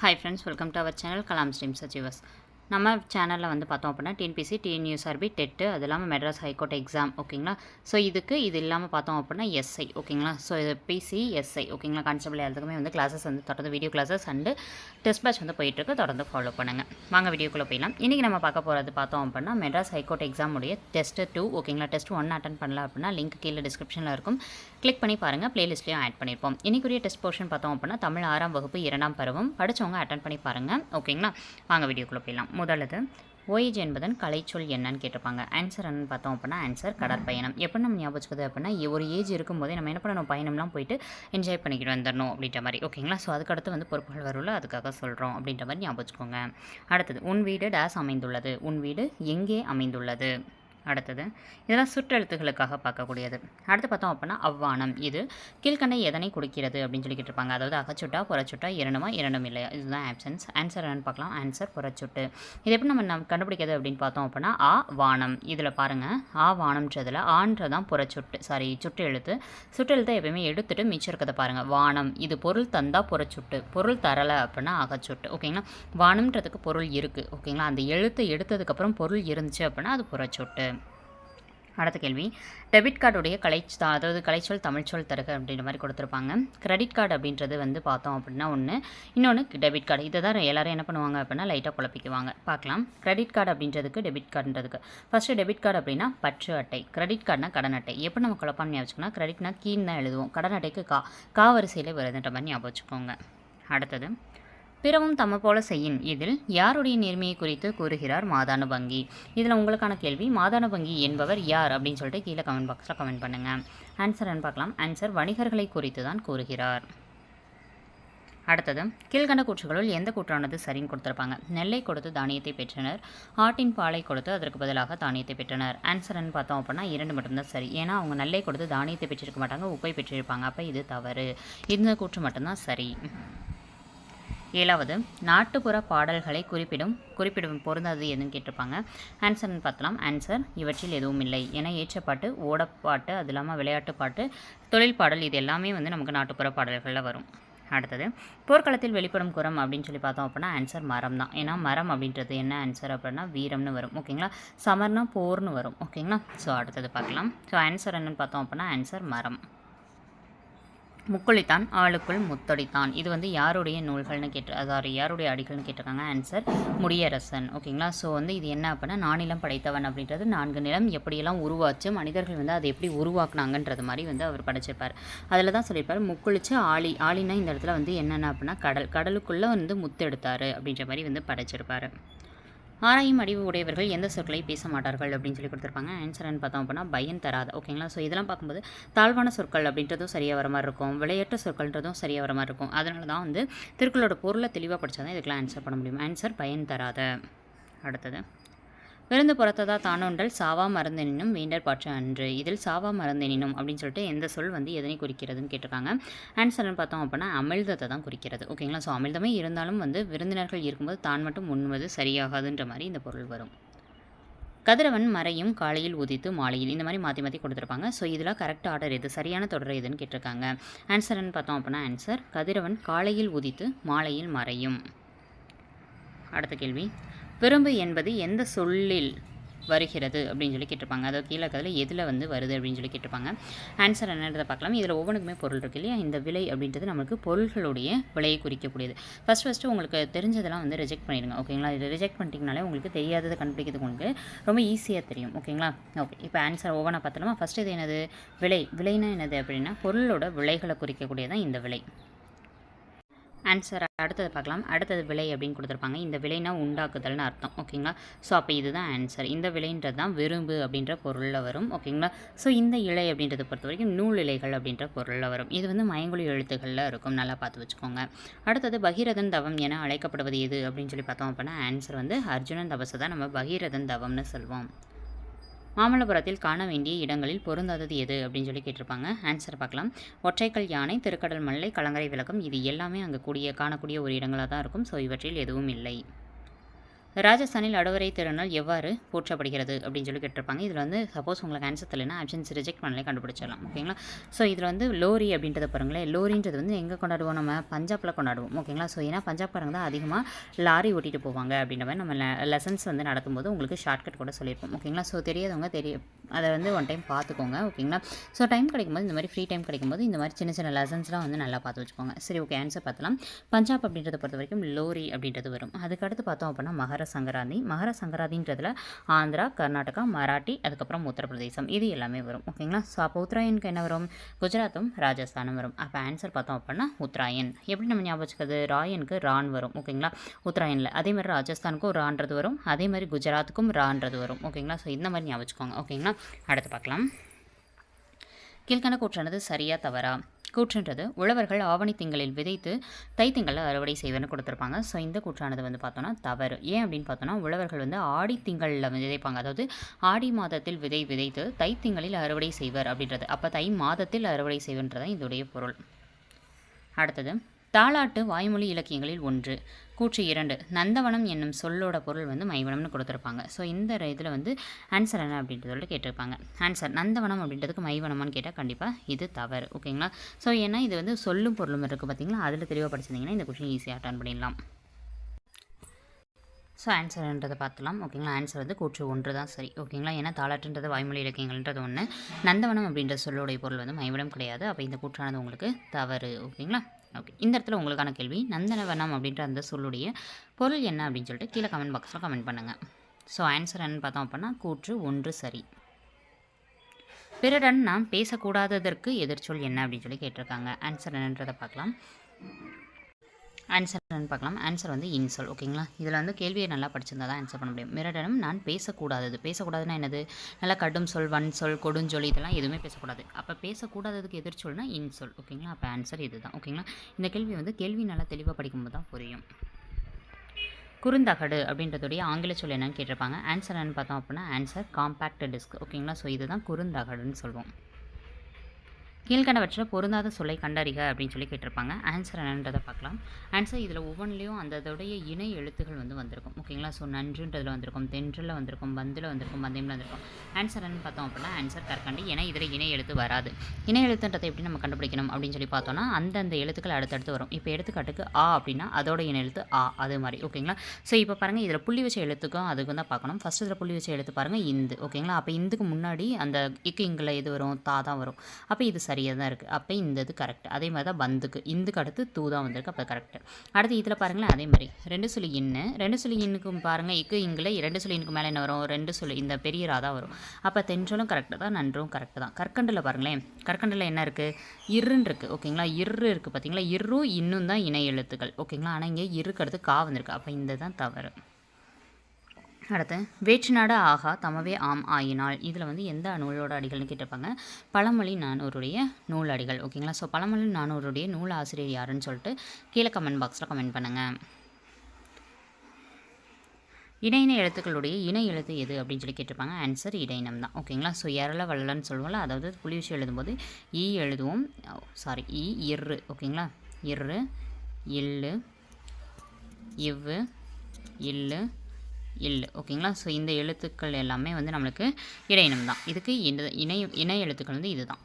Hi friends welcome to our channel Kalam ஸ்ரீம் சச்சிவஸ் நம்ம சேனலில் வந்து பார்த்தோம் அப்படின்னா டிஎன்பிசி டிஎன்யூஎஸ்ஆர்பி டெட்டு அது இல்லாமல் மெட்ராஸ் ஹைகோர்ட் எக்ஸாம் ஓகேங்களா ஸோ இதுக்கு இது இல்லாமல் பார்த்தோம் அப்படின்னா எஸ்ஐ ஓகேங்களா ஸோ இது பிசி எஸ்ஐ ஓகேங்களா கான்ஸ்டபிள் எல்லாத்துக்குமே வந்து கிளாஸஸ் வந்து தொடர்ந்து video classes and test batch வந்து போயிட்டுருக்கு தொடர்ந்து ஃபாலோ பண்ணுங்கள் வாங்க வீடியோக்குள்ளே போயிடலாம். இன்றைக்கி நம்ம பார்க்க போகிறது பார்த்தோம் அப்படின்னா மெட்ராஸ் ஹைகோர்ட் எக்ஸாமுடைய டெஸ்ட்டு டூ ஓகேங்களா டெஸ்ட் ஒன் அட்டன் பண்ணல அப்படின்னா லிங்க் கீழே டிஸ்கிரிப்ஷனில் இருக்கும். கிளிக் பண்ணி பாருங்கள் ப்ளேலிஸ்ட்லேயும் ஆட் பண்ணியிருப்போம் இன்னைக்குரிய டெஸ்ட் போர்ஷன் பார்த்தோம் அப்படின்னா தமிழ் ஆறாம் வகுப்பு இரண்டாம் பருவம் படித்தவங்க அட்டன் பண்ணி பாருங்கள் ஓகேங்களா வாங்க வீடியோக்குள்ளே போயிடலாம். முதலது ஓஏஜ் என்பதன் கலைச்சொல் என்னன்னு கேட்டிருப்பாங்க. ஆன்சர் என்னன்னு பார்த்தோம் அப்படின்னா ஆன்சர் கடற்பயணம். எப்போ நம்ம ஞாபகம் அப்படின்னா ஒரு ஏஜ் இருக்கும்போதே நம்ம என்ன பண்ணணும்? பயணம்லாம் போயிட்டு என்ஜாய் பண்ணிக்கிட்டு வந்துடணும் அப்படின்ற மாதிரி. ஓகேங்களா ஸோ அதுக்கடுத்து வந்து பொறுப்புகள் வரும்ல அதுக்காக சொல்கிறோம் அப்படின்ற மாதிரி ஞாபகம் அடுத்தது உன் வீடு டேஸ் அமைந்துள்ளது. உன் வீடு எங்கே அமைந்துள்ளது? அடுத்தது. இதெல்லாம் சுற்றெழுத்துகளுக்காக பார்க்கக்கூடியது. அடுத்து பார்த்தோம் அப்படின்னா அவ்வானம். இது கீழ்கண்டை எதனை கொடுக்கிறது அப்படின்னு சொல்லி இருப்பாங்க. அதாவது அகச்சுட்டா புறச்சுட்டா இரண்டுமா இரண்டும் இல்லையா? இதுதான் ஆப்ஷன்ஸ் ஆன்சர் என்னன்னு பார்க்கலாம். ஆன்சர் புறச்சுட்டு. இது எப்படி நம்ம நம்ம கண்டுபிடிக்கிறது அப்படின்னு பார்த்தோம் அப்படின்னா ஆ வானம். இதில் பாருங்கள் ஆ வானம்ன்றதில் ஆன்றதான் புறச்சுட்டு சாரி சுட்டு எழுத்து சுட்டு எழுத்தை எப்பயுமே எடுத்துட்டு மிச்சம் இருக்கிறத பாருங்கள் வானம். இது பொருள் தந்தா புறச்சுட்டு. பொருள் தரலை அப்படின்னா அகச்சுட்டு. ஓகேங்களா? வானம்ன்றதுக்கு பொருள் இருக்குது ஓகேங்களா? அந்த எழுத்தை எடுத்ததுக்கப்புறம் பொருள் இருந்துச்சு அப்படின்னா அது புறச்சுட்டு. அடுத்த கேள்வி. டெபிட் கார்டுடைய கலை அதாவது கலைச்சொல் தமிழ்ச்சொல் தருக அப்படின்ற மாதிரி கொடுத்துருப்பாங்க. கிரெடிட் கார்டு அப்படின்றது வந்து பார்த்தோம் அப்படின்னா ஒன்று இன்னொன்று டெபிட் கார்டு. இதை தான் எல்லோரும் என்ன பண்ணுவாங்க அப்படின்னா லைட்டாக குழப்பிக்குவாங்க. பார்க்கலாம். கிரெடிட் கார்டு அப்படின்றதுக்கு டெபிட் கார்டுன்றதுக்கு. ஃபஸ்ட்டு டெபிட் கார்டு அப்படின்னா பற்று அட்டை. கிரெடிட் கார்டுனா கடன் அட்டை. எப்போ நம்ம குழப்பம் ஞாபகம் கிரெடிட்னா கீழ் தான் எழுதுவோம். கடன் அட்டைக்கு கா. கா வரிசையில் வருதுன்ற மாதிரி ஞாபகம் வச்சுக்கோங்க அடுத்தது பிறவும் தம்ம போல செய்யின். இதில் யாருடைய நேர்மையை குறித்து கூறுகிறார் மாதான பங்கி இதில் உங்களுக்கான கேள்வி மாதான பங்கி என்பவர் யார் அப்படின்னு சொல்லிட்டு கீழே கமெண்ட் பாக்ஸில் கமெண்ட் பண்ணுங்கள் ஆன்சர் பார்க்கலாம். ஆன்சர் வணிகர்களை குறித்து தான் கூறுகிறார். அடுத்தது கீழ்கண்ட கூற்றுகளுள் எந்த கூற்றானது சரின்னு கொடுத்துருப்பாங்க. நெல்லை கொடுத்து தானியத்தை பெற்றனர். ஆட்டின் பாலை கொடுத்து அதற்கு பதிலாக தானியத்தை பெற்றனர். ஆன்சர்னு பார்த்தோம் அப்படின்னா இரண்டு மட்டும்தான் சரி. ஏன்னா அவங்க நெல்லை கொடுத்து தானியத்தை பெற்றிருக்க மாட்டாங்க உப்பை பெற்றிருப்பாங்க. அப்போ இது தவறு. இந்த கூற்று மட்டும்தான் சரி. ஏழாவது நாட்டுப்புற பாடல்களை குறிப்பிடும் குறிப்பிடும் பொருந்தது எதுன்னு கேட்டிருப்பாங்க. ஆன்சர்னு பார்த்தலாம் ஆன்சர் இவற்றில் எதுவும் இல்லை. ஏன்னா ஏற்றப்பாட்டு ஓடப்பாட்டு அது இல்லாமல் விளையாட்டு பாட்டு தொழில் பாடல் இது எல்லாமே வந்து நமக்கு நாட்டுப்புற பாடல்களில் வரும். அடுத்தது போர்க்களத்தில் வெளிப்படும் குரம் அப்படின்னு சொல்லி பார்த்தோம் அப்படின்னா ஆன்சர் மரம் தான். ஏன்னா மரம் அப்படின்றது என்ன? ஆன்சர் அப்படின்னா வீரம்னு வரும். ஓகேங்களா? சமர்னா போர்னு வரும். ஓகேங்களா? ஸோ அடுத்தது பார்க்கலாம். ஸோ ஆன்சர் என்னன்னு பார்த்தோம் அப்படின்னா ஆன்சர் மரம். முக்குளித்தான் ஆளுக்குள் முத்தொடித்தான். இது வந்து யாருடைய நூல்கள்னு கேட்டு அதாவது யாருடைய அடிகள்னு கேட்டிருக்காங்க? ஆன்சர் முடியரசன். ஓகேங்களா ஸோ வந்து இது என்ன அப்படின்னா நானிலம் படைத்தவன் அப்படின்றது நான்கு நிலம் எப்படியெல்லாம் உருவாச்சு மனிதர்கள் வந்து அதை எப்படி உருவாக்குனாங்கன்றது மாதிரி வந்து அவர் படைச்சிருப்பார். அதில் தான் சொல்லியிருப்பார் முக்குளிச்சு ஆளி ஆளினா இந்த இடத்துல வந்து என்னென்ன அப்படின்னா கடல் கடலுக்குள்ளே வந்து முத்தெடுத்தார் அப்படின்ற மாதிரி வந்து படைச்சிருப்பார். ஆராயும் அறிவு உடையவர்கள் எந்த சொற்களை பேச மாட்டார்கள் அப்படின்னு சொல்லி கொடுத்துருப்பாங்க. ஆன்சர் என்ன பார்த்தோம் அப்படின்னா பயன் தராத. ஓகேங்களா ஸோ இதெல்லாம் பார்க்கும்போது தாழ்வான சொற்கள் அப்படின்றதும் சரியாக வர மாதிரி இருக்கும். விளையாட்டு சொற்கள்ன்றதும் சரியாக வர மாதிரி இருக்கும். அதனால தான் வந்து திருக்குறளோட பொருளை தெளிவாக படித்தா தான் இதுக்கெல்லாம் ஆன்சர் பண்ண முடியும். ஆன்சர் பயன் தராத. அடுத்தது. விருந்து புறத்ததா தானொன்றல் சாவா மறந்தெனினும் வேண்டர் பாற்று அன்று. இதில் சாவா மறந்தெனினும் அப்படின்னு சொல்லிட்டு எந்த சொல் வந்து எதனை குறிக்கிறதுன்னு கேட்டிருக்காங்க. ஆன்சர்னு பார்த்தோம் அப்படின்னா அமிழ்தத்தை தான் குறிக்கிறது. ஓகேங்களா ஸோ அமிழ்தமே இருந்தாலும் வந்து விருந்தினர்கள் இருக்கும்போது தான் மட்டும் உண்ணுவது சரியாகாதுன்ற மாதிரி இந்த பொருள் வரும். கதிரவன் மறையும் காலையில் உதித்து மாலையில் இந்த மாதிரி மாற்றி மாற்றி கொடுத்துருப்பாங்க. ஸோ இதில் கரெக்ட் ஆர்டர் எது? சரியான தொடர் எதுன்னு கேட்டிருக்காங்க. ஆன்சர்னு பார்த்தோம் அப்படின்னா ஆன்சர் கதிரவன் காலையில் உதித்து மாலையில் மறையும். அடுத்த கேள்வி. விரும்பு என்பது எந்த சொல்லில் வருகிறது அப்படின்னு சொல்லி கேட்டிருப்பாங்க. அதாவது கீழே கதில் எதில் வந்து வருது அப்படின்னு சொல்லி கேட்டிருப்பாங்க. ஆன்சர் என்னன்றதை பார்க்கலாம். இதில் ஒவ்வொன்றுக்குமே பொருள் இருக்கு இல்லையா? இந்த விலை அப்படின்றது நம்மளுக்கு பொருள்களுடைய விலையை குறிக்கக்கூடியது. ஃபஸ்ட் ஃபஸ்ட்டு உங்களுக்கு தெரிஞ்சதெல்லாம் வந்து ரிஜெக்ட் பண்ணிடுங்க. ஓகேங்களா இது ரிஜெக்ட் பண்ணிட்டீங்கனாலே உங்களுக்கு தெரியாததை கண்டுபிடிக்கிறதுக்கு உங்களுக்கு ரொம்ப ஈஸியாக தெரியும். ஓகேங்களா ஓகே இப்போ ஆன்சர் ஒவ்வொன்றா பார்த்தலாமா ஃபஸ்ட்டு இது என்னது? விலை. விலைனா என்னது அப்படின்னா பொருளோட விலைகளை குறிக்கக்கூடியதான் இந்த விலை. ஆன்சர் அடுத்தது பார்க்கலாம். அடுத்தது விலை அப்படின்னு கொடுத்துருப்பாங்க. இந்த விலைனா உண்டாக்குதல்னு அர்த்தம். ஓகேங்களா? ஸோ அப்போ இதுதான் ஆன்சர் இந்த விலைன்றது தான் விரும்பு அப்படின்ற பொருளில் வரும். ஓகேங்களா? ஸோ இந்த இலை அப்படின்றத பொறுத்த வரைக்கும் நூல் இலைகள் அப்படின்ற பொருளில் வரும். இது வந்து மயங்கொழி எழுத்துக்களில் இருக்கும். நல்லா பார்த்து வச்சுக்கோங்க. அடுத்தது பகீரதன் தவம் என அழைக்கப்படுவது எது அப்படின்னு சொல்லி பார்த்தோம் அப்படின்னா ஆன்சர் வந்து அர்ஜுனன் தபசை தான் நம்ம பகீரதன் தவம்னு சொல்வோம். மாமல்லபுரத்தில் காண வேண்டிய இடங்களில் பொருந்தாதது எது அப்படின்னு சொல்லி கேட்டிருப்பாங்க. ஆன்சர் பார்க்கலாம். ஒற்றைக்கல் யானை திருக்கடல் மல்லை கலங்கரை விளக்கம் இது எல்லாமே அங்கே கூடிய காணக்கூடிய ஒரு இடங்களாக தான் இருக்கும். ஸோ இவற்றில் எதுவும் இல்லை. ராஜஸ்தானில் அடவரை திருநாள் எவ்வாறு போற்றப்படுகிறது அப்படின்னு சொல்லி கேட்டிருப்பாங்க. இதில் வந்து சப்போஸ் உங்களுக்கு ஆன்சர் தெரியலனா ஆப்ஷன்ஸ் ரிஜெக்ட் பண்ணலே கண்டுபிடிச்சிடலாம். ஓகேங்களா ஸோ இதில் வந்து லோரி அப்படின்றத பாருங்களேன். லோரின்றது வந்து எங்கே கொண்டாடுவோம் நம்ம? பஞ்சாபில் கொண்டாடுவோம். ஓகேங்களா ஸோ ஏன்னா பஞ்சாப்காரங்க தான் அதிகமாக லாரி ஓட்டிட்டு போவாங்க அப்படின்ற மாதிரி நம்ம லெசன்ஸ் வந்து நடத்தும்போது உங்களுக்கு ஷார்ட்கட் கூட சொல்லியிருப்போம். ஓகேங்களா ஸோ தெரியாதவங்க தெரிய அதை வந்து ஒன் டைம் பார்த்துக்கோங்க. ஓகேங்களா ஸோ டைம் கிடைக்கும்போது இந்த மாதிரி ஃப்ரீ டைம் கிடைக்கும்போது இந்த மாதிரி சின்ன சின்ன லெசன்ஸ்லாம் வந்து நல்லா பார்த்து வச்சுக்கோங்க. சரி ஓகே ஆன்சர் பார்த்தலாம் பஞ்சாப் அப்படின்றத பொறுத்த வரைக்கும் லோரி அப்படின்றது வரும். அதுக்கடுத்து பார்த்தோம் அப்படின்னா மகாராஷ்டிரா சங்கராந்தி மகர சங்கராந்தின்றதுல ஆந்திரா கர்நாடகா மராட்டி அதுக்கப்புறம் உத்தரப்பிரதேசம். இது எல்லாமே வரும். ஓகேங்களா? ஸோ அப்போ உத்தராயனுக்கு என்ன வரும்? குஜராத்தும் ராஜஸ்தானும் வரும். அப்போ ஆன்சர் பார்த்தோம் அப்படின்னா உத்தராயன். எப்படி நம்ம ஞாபகம் வச்சுக்கிறது? ராயனுக்கு ரான் வரும். ஓகேங்களா? உத்தராயனில். அதே மாதிரி ராஜஸ்தானுக்கும் ரான்றது வரும். அதே மாதிரி குஜராத்துக்கும் ரான்றது வரும். ஓகேங்களா? ஸோ இந்த மாதிரி ஞாபகம் வச்சுக்கோங்க. ஓகேங்களா? அடுத்து பார்க்கலாம். கீழ்கண கூற்றானது சரியா தவறா? கூற்றுன்றது. உழவர்கள் ஆவணி திங்களில் விதைத்து தை திங்களில் அறுவடை செய்வதுன்னு கொடுத்துருப்பாங்க. ஸோ இந்த கூற்றானது வந்து பார்த்தோன்னா தவறு. ஏன் அப்படின்னு பார்த்தோன்னா உழவர்கள் வந்து ஆடி திங்களில் விதைப்பாங்க. அதாவது ஆடி மாதத்தில் விதை விதைத்து தை திங்களில் அறுவடை செய்வர் அப்படின்றது. அப்போ தை மாதத்தில் அறுவடை செய்வன்றதான் இதோடைய பொருள். அடுத்தது தாலாட்டு வாய்மொழி இலக்கியங்களில் ஒன்று. கூற்று இரண்டு. நந்தவனம் என்னும் சொல்லோட பொருள் வந்து மைவனம்னு கொடுத்துருப்பாங்க. ஸோ இந்த இதில் வந்து ஆன்சர் என்ன அப்படின்றதோட கேட்டிருப்பாங்க. ஆன்சர் நந்தவனம் அப்படின்றதுக்கு மைவனமான்னு கேட்டால் கண்டிப்பாக இது தவறு. ஓகேங்களா ஸோ ஏன்னா இது வந்து சொல்லும் பொருளும் இருக்குது பார்த்தீங்களா அதில் தெளிவாக படிச்சிருந்தீங்கன்னா இந்த கொஷின் ஈஸியாக அட்டன் பண்ணிடலாம். ஸோ ஆன்சர்ன்றதை பார்த்துலாம் ஓகேங்களா ஆன்சர் வந்து கூற்று ஒன்று தான் சரி. ஓகேங்களா ஏன்னா தாளாட்டுன்றது வாய்மொழி இலக்கியங்கள்ன்றது ஒன்று நந்தவனம் அப்படின்ற சொல்லோடைய பொருள் வந்து மைவனம் கிடையாது. அப்போ இந்த கூற்றானது உங்களுக்கு தவறு. ஓகேங்களா ஓகே. இந்த இடத்துல உங்களுக்கான கேள்வி நந்தனவனம் அப்படின்ற அந்த சொல்லுடைய பொருள் என்ன அப்படின்னு சொல்லிட்டு கீழே கமெண்ட் பாக்ஸில் கமெண்ட் பண்ணுங்கள் ஸோ ஆன்சர் என்னன்னு பார்த்தோம் அப்படின்னா கூற்று ஒன்று சரி. பிறடன் நாம் பேசக்கூடாததற்கு எதிர்ச்சொல் என்ன அப்படின்னு சொல்லி கேட்டிருக்காங்க. ஆன்சர் என்னன்றதை பார்க்கலாம். ஆன்சர்னு பார்க்கலாம். ஆன்சர் வந்து இன்சொல் ஓகேங்களா இதில் வந்து கேள்வியை நல்லா படிச்சிருந்தா தான் ஆன்சர் பண்ண முடியும். மிரடனும் நான் பேசக்கூடாதது. பேசக்கூடாதுன்னா என்னது? நல்லா கடும் சொல் வன் சொல் கொடுஞ்சொல் இதெல்லாம் எதுவுமே பேசக்கூடாது. அப்போ பேசக்கூடாததுக்கு எதிர்ச்சொல்னா இன்சொல் ஓகேங்களா அப்போ ஆன்சர் இது தான் ஓகேங்களா இந்த கேள்வி வந்து கேள்வி நல்லா தெளிவாக படிக்கும்போது தான் புரியும். குறுந்தகடு அப்படின்றதுடைய ஆங்கில சொல் என்னன்னு கேட்டிருப்பாங்க. ஆன்சர் என்னன்னு பார்த்தோம் அப்படின்னா ஆன்சர் காம்பேக்ட் டிஸ்க் ஓகேங்களா ஸோ இதுதான் குறுந்தகடுன்னு சொல்லுவோம். கீழ்கண்டவற்றில் பொருந்தாத சொல்லை கண்டறிக அப்படின்னு சொல்லி கேட்டிருப்பாங்க. ஆன்சர் என்னன்றதை பார்க்கலாம். ஆன்சர் இதில் ஒவ்வொன்றிலையும் அந்த அதோடைய இணை எழுத்துகள் வந்து வந்திருக்கும். ஓகேங்களா? ஸோ நன்றுன்றதில் வந்திருக்கும் தென்றில் வந்திருக்கும் பந்தில் வந்திருக்கும் பந்தயமில் வந்திருக்கும். ஆன்சர் என்னன்னு பார்த்தோம் அப்படின்னா ஆன்சர் கற்கண்டு ஏன்னா இதில் இணை எழுத்து வராது. இணை எழுத்துன்றதை எப்படி நம்ம கண்டுபிடிக்கணும் அப்படின்னு சொல்லி பார்த்தோம்னா அந்தந்த எழுத்துக்கள் அடுத்தடுத்து வரும். இப்போ எடுத்துக்காட்டுக்கு ஆ அப்படின்னா அதோட இணை எழுத்து ஆ அது மாதிரி. ஓகேங்களா? ஸோ இப்போ பாருங்கள் இதில் புள்ளி வச்ச எழுத்துக்கும் அதுக்கும் தான் பார்க்கணும். ஃபஸ்ட் இதில் புள்ளி வச்ச எழுத்து பாருங்கள் இந்து. ஓகேங்களா? அப்போ இந்துக்கு முன்னாடி அந்த இக்கு இங்கில் எது வரும் தா தான் வரும். அப்போ இது சரியாக தான் இருக்குது அப்போ இந்த இது கரெக்ட் அதே மாதிரி தான் பந்துக்கு. இந்துக்கு அடுத்து தூ தான் வந்திருக்கு. அப்போ கரெக்ட் அடுத்து இதில் பாருங்களேன் அதே மாதிரி. ரெண்டு சொல்லி இன்னு ரெண்டு சொல்லி இன்னுக்கும் பாருங்கள் இக்கு இங்கில் ரெண்டு சொல்லி இன்னுக்கு மேலே என்ன வரும்? ரெண்டு சொல்லி இந்த பெரிய ராதா தான் வரும். அப்போ தென்றலும் கரெக்டு தான் நன்றும் கரெக்டு தான். கற்கண்டில் பாருங்களேன் கற்கண்டில் என்ன இருக்குது இருன்னு இருக்குது ஓகேங்களா? இரு இருக்குது பார்த்தீங்களா இரும் இன்னும் தான் இணை எழுத்துக்கள். ஓகேங்களா? ஆனால் இங்கே இருக்கு அடுத்து கா வந்திருக்கு. அப்போ இந்த தான் தவறு. அடுத்து வேற்றுநாடு ஆகா தமவே ஆம் ஆயினால். இதில் வந்து எந்த நூலோட அடிகள்னு கேட்டிருப்பாங்க? பழமொழி நானூருடைய நூல் அடிகள் ஓகேங்களா? ஸோ பழமொழி நானூருடைய நூல் ஆசிரியர் யாருன்னு சொல்லிட்டு கீழே கமெண்ட் பாக்ஸில் கமெண்ட் பண்ணுங்கள் இடையின எழுத்துக்களுடைய இணை எழுத்து எது அப்படின்னு சொல்லி கேட்டிருப்பாங்க? ஆன்சர் இடையினம் தான் ஓகேங்களா? ஸோ எரள வள்ளலன்னு சொல்லுவோம்ல அதாவது புலி விஷயம் எழுதும்போது ஈ எழுதுவோம் சாரி இ இரு ஓகேங்களா? இரு இல்லு இவ்வு இல்லு இல்லு ஓகேங்களா? ஸோ இந்த எழுத்துக்கள் எல்லாமே வந்து நம்மளுக்கு இடையினம் தான் இதுக்கு இந்த இணை இணை எழுத்துக்கள் வந்து இதுதான்.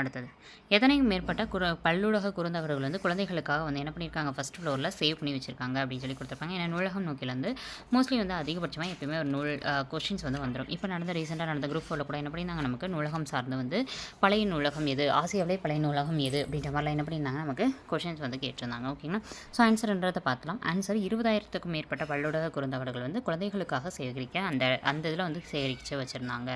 அடுத்தது. எத்தனைக்கும் மேற்பட்ட குர பல்லுலக குறுந்தவர்கள் வந்து குழந்தைகளுக்காக வந்து என்ன பண்ணியிருக்காங்க? ஃபஸ்ட் ஃப்ளோரில் சேவ் பண்ணி வச்சுருக்காங்க அப்படின்னு சொல்லி கொடுத்துருப்பாங்க. ஏன்னா நூலகம் நோக்கிலேருந்து மோஸ்ட்லி வந்து அதிகபட்சமாக எப்பயுமே ஒரு நூல் கொஷின்ஸ் வந்து வந்துடும் இப்போ நடந்த ரீசெண்டாக நடந்த குரூப் ஃபோரில் கூட என்ன பண்ணியிருந்தாங்க? நமக்கு நூலகம் சார்ந்து வந்து பழைய நூலகம் எது? ஆசியாவிலே பழைய நூலகம் எது? அப்படின்ற மாதிரிலாம் என்ன பண்ணியிருந்தாங்க? நமக்கு கொஷின்ஸ் வந்து கேட்டிருந்தாங்க. ஓகேங்களா ஸோ ஆன்சர்ன்றதை பார்த்துலாம். ஆன்சர் இருபதாயிரத்துக்கும் மேற்பட்ட பல்லுலக குறுந்தவர்கள் வந்து குழந்தைகளுக்காக சேகரிக்க அந்த அந்த இதில் வந்து சேகரித்து வச்சுருந்தாங்க.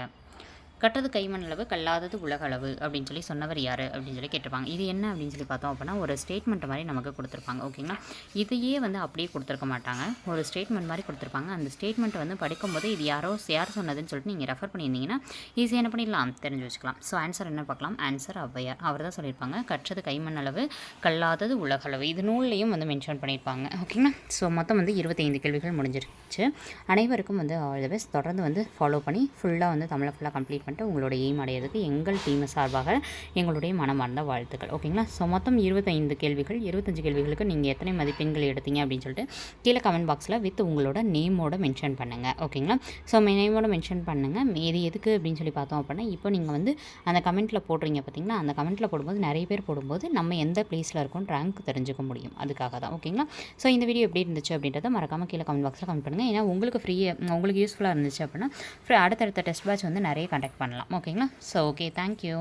கட்டது கைமண் அளவு கல்லாதது உலகளவு அப்படின்னு சொல்லி சொன்னவர் யார் அப்படின்னு சொல்லி கேட்டிருப்பாங்க. இது என்ன அப்படின்னு சொல்லி பார்த்தோம் அப்படின்னா ஒரு ஸ்டேட்மெண்ட் மாதிரி நமக்கு கொடுத்துருப்பாங்க. ஓகேங்களா இதையே வந்து அப்படியே கொடுத்துருக்க மாட்டாங்க. ஒரு ஸ்டேட்மெண்ட் மாதிரி கொடுத்துருப்பாங்க. அந்த ஸ்டேட்மெண்ட் வந்து படிக்கும்போது இது யாரோ யார் சொன்னதுன்னு சொல்லிட்டு நீங்கள் ரெஃபர் பண்ணியிருந்தீங்கன்னா ஈஸியாக என்ன பண்ணிடலாம்? தெரிஞ்சு வச்சுக்கலாம். ஸோ ஆன்சர் என்ன பார்க்கலாம்? ஆன்சர் ஔவையார். அவர் தான் சொல்லியிருப்பாங்க. கற்றது கைமண் அளவு கல்லாதது உலகளவு. இது நூல்லையும் வந்து மென்ஷன் பண்ணியிருப்பாங்க. ஓகேங்களா ஸோ மொத்தம் வந்து இருபத்தைந்து கேள்விகள் முடிஞ்சிருச்சு. அனைவருக்கும் வந்து ஆல் த பெஸ்ட் தொடர்ந்து வந்து ஃபாலோ பண்ணி ஃபுல்லாக வந்து தமிழை ஃபுல்லாக கம்ப்ளீட் பண்ணிட்டு உங்களோட எய்ம் அடையிறதுக்கு எங்கள் டீம் சார்பாக எங்களுடைய மனமார்ந்த வாழ்த்துக்கள். ஓகேங்களா ஸோ மொத்தம் இருபத்தைந்து கேள்விகள் இருபத்தஞ்சு கேள்விகளுக்கு நீங்கள் எத்தனை மதிப்பெண்கள் எடுத்தீங்க அப்படின்னு சொல்லிட்டு கீழே கமெண்ட் பாக்ஸில் வித் உங்களோட நேமோட மென்ஷன் பண்ணுங்கள் ஓகேங்களா ஸோ நேமோட மென்ஷன் பண்ணுங்கள் இது எதுக்கு அப்படின்னு சொல்லி பார்த்தோம் அப்படின்னா இப்போ நீங்கள் வந்து அந்த கமெண்ட்டில் போடுறீங்க பார்த்தீங்கன்னா அந்த கமெண்ட்டில் போடும்போது நிறைய பேர் போடும்போது நம்ம எந்த ப்ளேஸில் இருக்கோம் ரேங்க் தெரிஞ்சுக்க முடியும். அதுக்காக தான். ஓகேங்களா ஸோ இந்த வீடியோ எப்படி இருந்துச்சு அப்படின்றத மறக்காமல் கீழே கமெண்ட் பாக்ஸில் கமெண்ட் பண்ணுங்கள் ஏன்னா உங்களுக்கு ஃப்ரீயாக உங்களுக்கு யூஸ்ஃபுல்லாக இருந்துச்சு அப்படின்னா ஃப்ரீ அடுத்தடுத்த டெஸ்ட் பேட்ச் வந்து நிறைய கண்டக்ட் பண்ணலாம் ஓகேங்களா ஸோ ஓகே தேங்க்யூ